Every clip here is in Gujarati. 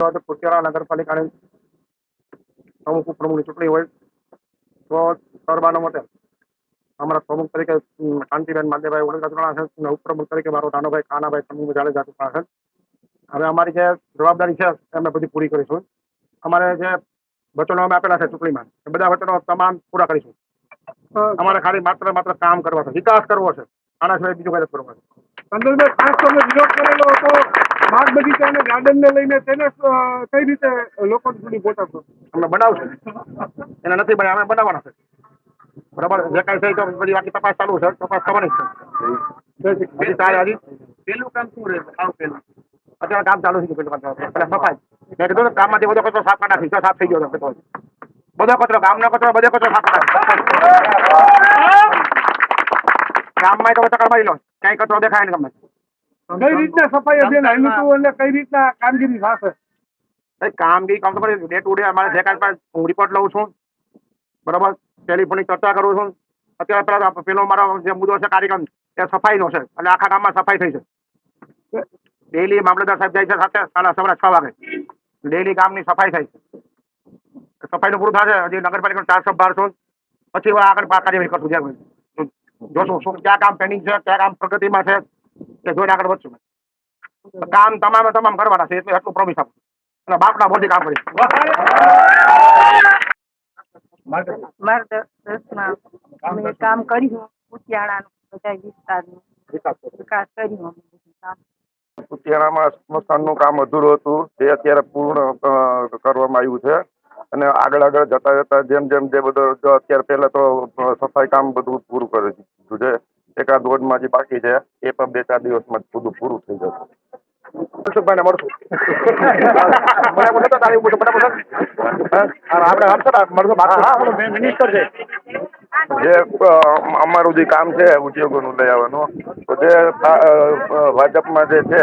તો કુતિયાણા નગરપાલિકાની પ્રમુખ ઉપપ્રમુખની ચૂંટણી હોય તો સર્વાના મતે અમારા પ્રમુખ તરીકે શાંતિબેન માધેભાઈ ઓળંગા છે અને ઉપપ્રમુખ તરીકે મારો નાનોભાઈ કાનાભાઈ સમૂહ જાડેજા ચૂંટાણા છે. હવે અમારી જે જવાબદારી છે એમને બધી પૂરી કરીશું. અમારે જે વચનો અમે આપેલા છે ચૂંટણીમાં એ બધા વચનો તમામ પૂરા કરીશું. અમારે ખાલી માત્ર માત્ર કામ કરવા છે વિકાસ કરવો છે આના સિવાય બીજું કઈ નથી કંદલભાઈ ખાસ તમે વિરોધ કરેલો હતો બાગ બગીચા અને ગાર્ડન ને લઈને તેને કઈ રીતે લોકો સુધી પહોંચાડશો અમે બનાવશું. એના નથી બને અમે બનાવવાના છે. બરાબર? જે કાંઈ થઈ તો પછી બાકી તપાસ ચાલુ છે તપાસ થવાની છે. પેલું કામ શું રહે આવું પેલું. અત્યારે કામ ચાલુ થઈ ગયું પેલું કામ. પેલા સફાઈ. મેં કીધું કામમાંથી બધો કચરો સાફ કરી નાખી સાફ થઈ ગયો બધો કચરો ગામનો કચરો બધો કચરો સાફ કરી ગામમાં તો ચક્કર મારી લો. ક્યાંય કચરો દેખાય ને ગમે કઈ રીતના સફાઈ અભિયાન આવ્યું હતું એટલે કઈ રીતના કામગીરી થશે? કામગીરી કામ તો ડે ટુ ડે અમારે જે કાંઈ પણ હું રિપોર્ટ લઉં છું. બરાબર? ટેલિફોનિક ચર્ચા કરું છું. અત્યારે પેલા પેલો મારો જે મુદ્દો છે કાર્યક્રમ એ સફાઈનો છે. એટલે આખા ગામમાં સફાઈ થઈ છે. ડેલી મામલતદાર સાહેબ જાય છે સાથે સાડા સવારે છ વાગે. ડેલી ગામની સફાઈ થાય છે. સફાઈનું પૂરું થશે હજી નગરપાલિકાનું ચાર બારસો છું. પછી આગળ કાર્યવાહી કરશું જ્યાં જોશું શું ક્યાં કામ પેન્ડિંગ છે ક્યાં કામ પ્રગતિમાં છે તે જોઈને આગળ વધશું. કામ તમામે તમામ કરવાના છે એટલે એટલું પ્રોમિસ આપું. અને બાપના બોલથી કામ કરીશ માર્ગદર્શનમાં અમે કામ કર્યું ઉતિયાળાનું બધા વિસ્તારનું. વિકાસ કર્યું કુતિયાણામાં સ્મશાનનું કામ અધૂરું હતું. તે અત્યારે પૂર્ણ કરવામાં આવ્યું છે. અને આગળ આગળ જતા જતા જેમ જેમ જે બધો જો અત્યારે પહેલા તો સફાઈ કામ બધું પૂરું કરી દીધું છે. એકાદ વોર્ડમાં જે બાકી છે એ પણ બે ચાર દિવસમાં બધું પૂરું થઈ જશે. મળશું. મને બોલો તો તારી આપણે મિનિસ્ટર છે. જે અમારું જે કામ છે ઉદ્યોગોનું લઈ આવવાનું. તો જે ભાજપમાં જે છે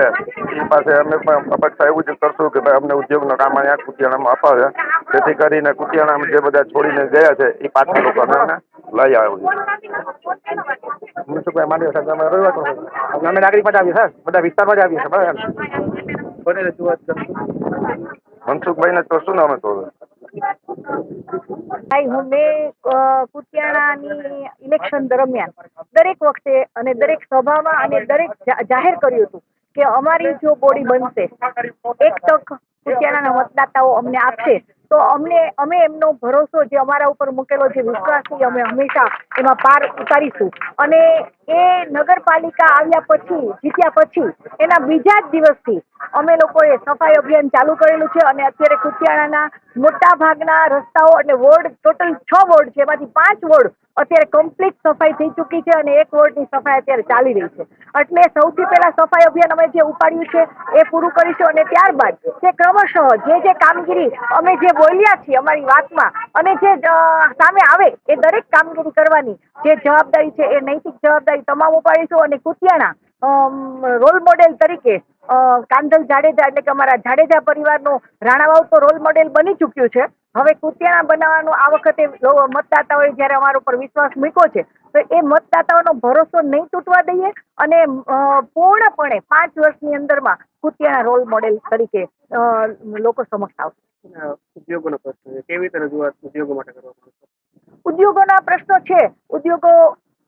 એ પાસે અમે પણ અપેક્ષા એવું જ કરશું કે ભાઈ અમને ઉદ્યોગનું કામ અહીંયા કુતિયાણામાં અપાવે. જેથી કરીને કુટિયાણા જે બધા છોડીને ગયા છે એ પાછા લોકોને અમે લઈ આવ્યો મનસુખભાઈ સાહેબ અમે રવિવાર અમે નાગરિક જ આવીએ સર બધા વિસ્તારમાં જ આવીએ છીએ બરાબર? કોને રજૂઆત કરશું? મનસુખભાઈને તો શું નામ હતું હવે? ભાઈ હું મેં કુટિયાણાની ઇલેક્શન દરમિયાન દરેક વખતે અને દરેક સભામાં અને દરેક જાહેર કર્યું હતું કે અમારી જો બોડી બનશે એક તક કુતિયાણાના મતદાતાઓ અમને આપશે. તો અમને, અમે એમનો ભરોસો જે અમારા ઉપર મૂકેલો જે વિશ્વાસ અમે હંમેશા એમાં પાર ઉતારીશું. અને એ નગરપાલિકા આવ્યા પછી, જીત્યા પછી, એના બીજા જ દિવસથી અમે લોકોએ સફાઈ અભિયાન ચાલુ કરેલું છે અને અત્યારે કુતિયાણાના મોટા ભાગના રસ્તાઓ એટલે વોર્ડ, ટોટલ છ વોર્ડ છે, એમાંથી પાંચ વોર્ડ અત્યારે કમ્પ્લીટ સફાઈ થઈ ચૂકી છે અને એક વોર્ડની સફાઈ અત્યારે ચાલી રહી છે. એટલે સૌથી પહેલા સફાઈ અભિયાન અમે જે ઉપાડ્યું છે, એ પૂરું કરીશું અને ત્યારબાદ જે ક્રમશઃ જે જે કામગીરી અમે જે બોલ્યા છીએ અમારી વાતમાં, અને જે સામે આવે એ દરેક કામગીરી કરવાની જે જવાબદારી છે એ નૈતિક જવાબદારી તમામ ઉપાડીશું અને કુતિયાણા રોલ મોડેલ તરીકે અ, કાંધલ જાડેજા એટલે કે અમારા જાડેજા પરિવારનો રાણાવાવ તો રોલ મોડેલ બની ચૂક્યું છે. હવે કુતિયાણા બનાવવાનું આ વખતે મતદાતાઓએ જ્યારે અમારા ઉપર વિશ્વાસ મૂક્યો છે તો એ મતદાતાઓનો ભરોસો નહીં તૂટવા દઈએ અને પૂર્ણપણે પાંચ વર્ષની અંદરમાં કુતિયાણા રોલ મોડેલ તરીકે લોકો સમક્ષ આવશે. ઉદ્યોગોનો પ્રશ્ન કેવી રીતે રજૂઆત ઉદ્યોગો માટે કરવામાં આવશે ઉદ્યોગોના પ્રશ્નો છે. ઉદ્યોગો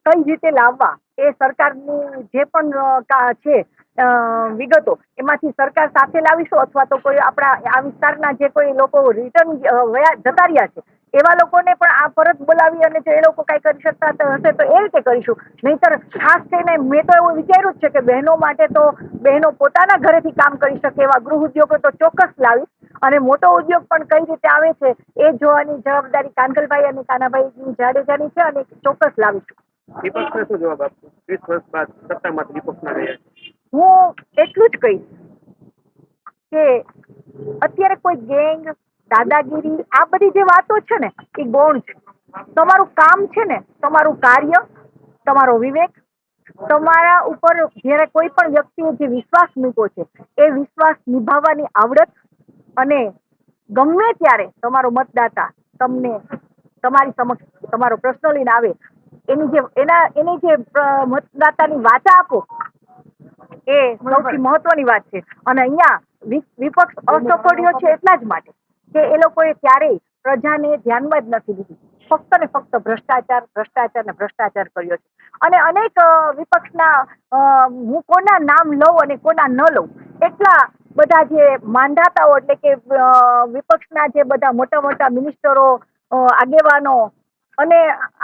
કઈ રીતે લાવવા એ સરકારની જે પણ છે વિગતો એમાંથી સરકાર સાથે લાવીશું અથવા તો કોઈ આપણા આ વિસ્તારના જે કોઈ લોકો રિટર્ન જતા રહ્યા છે, એવા લોકોને પણ આ પરત બોલાવી અને જો એ લોકો કાંઈ કરી શકતા હશે તો એ રીતે કરીશું. નહીંતર ખાસ કરીને મેં તો એવું વિચાર્યું જ છે કે બહેનો માટે તો બહેનો પોતાના ઘરેથી કામ કરી શકે એવા ગૃહ ઉદ્યોગો તો ચોક્કસ લાવીશ. અને મોટો ઉદ્યોગ પણ કઈ રીતે આવે છે એ જોવાની જવાબદારી કાંકલભાઈ અને કાનાભાઈ જાડેજાની છે અને ચોક્કસ લાવીશું. વિપક્ષને શું જવાબ આપશો? વીસ વર્ષ બાદ સત્તામાંથી વિપક્ષમાં ગયા હું એટલું જ કહીશ કે અત્યારે કોઈ ગેંગ, દાદાગીરી, આ બધી જે વાતો છે ને, એ ગૌણ છે. તમારું કામ છે ને, તમારું કાર્ય, તમારો વિવેક, તમારા ઉપર જ્યારે કોઈ પણ વ્યક્તિએ જે વિશ્વાસ મૂક્યો છે, એ વિશ્વાસ નિભાવવાની આવડત અને ગમે ત્યારે તમારો મતદાતા તમને તમારી સમક્ષ તમારો પ્રશ્ન લઈને આવે એની જે એના એની જે મતદાતાની વાચા આપો એ સૌથી મહત્વની વાત છે. અને અહીંયા વિપક્ષ અસફળ રહ્યો છે એટલા જ માટે કે એ લોકોએ ક્યારેય પ્રજાને ધ્યાનમાં જ નથી લીધી. ફક્ત ને ફક્ત ભ્રષ્ટાચાર ભ્રષ્ટાચાર ને ભ્રષ્ટાચાર કર્યો છે. અને અનેક વિપક્ષના હું કોના નામ લઉં અને કોના ન લઉં એટલા બધા જે માંધાતાઓ એટલે કે વિપક્ષના જે બધા મોટા મોટા મિનિસ્ટરો આગેવાનો અને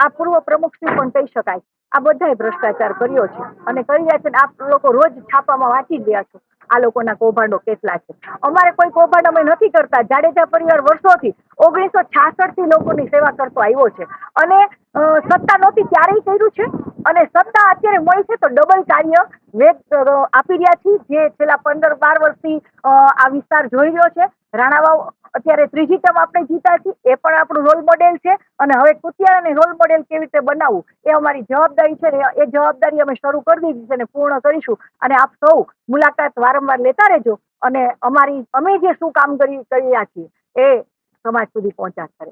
આ પૂર્વ પ્રમુખશ્રી પણ કહી શકાય. આ બધાએ ભ્રષ્ટાચાર કર્યો છે. અને કરી રહ્યા છે આપ લોકો રોજ છાપામાં વાંચી ગયા છો. આ લોકોના કૌભાંડો કેટલા છે. અમારે કોઈ કૌભાંડ અમે નથી કરતા. જાડેજા પરિવાર વર્ષોથી ઓગણીસો છાસઠથી લોકોની સેવા કરતો આવ્યો છે. અને સત્તા નહોતી ત્યારેય કર્યું છે. અને સત્તા અત્યારે મળી છે તો ડબલ કાર્ય વેગ આપી રહ્યા છીએ. જે છેલ્લા પંદર બાર વર્ષથી આ વિસ્તાર જોઈ રહ્યો છે. રાણાવાવ અત્યારે ત્રીજી ટર્મ આપણે જીતા છીએ, એ પણ આપણું રોલ મોડેલ છે અને હવે કુતિયાણાને રોલ મોડેલ કેવી રીતે બનાવવું, એ અમારી જવાબદારી છે ને એ જવાબદારી અમે શરૂ કરી દીધી છે અને પૂર્ણ કરીશું. અને આપ સૌ મુલાકાત વારંવાર લેતા રહેજો અને અમારી, અમે જે શું કામ કરી રહ્યા છીએ એ સમાજ સુધી પહોંચાડ કરે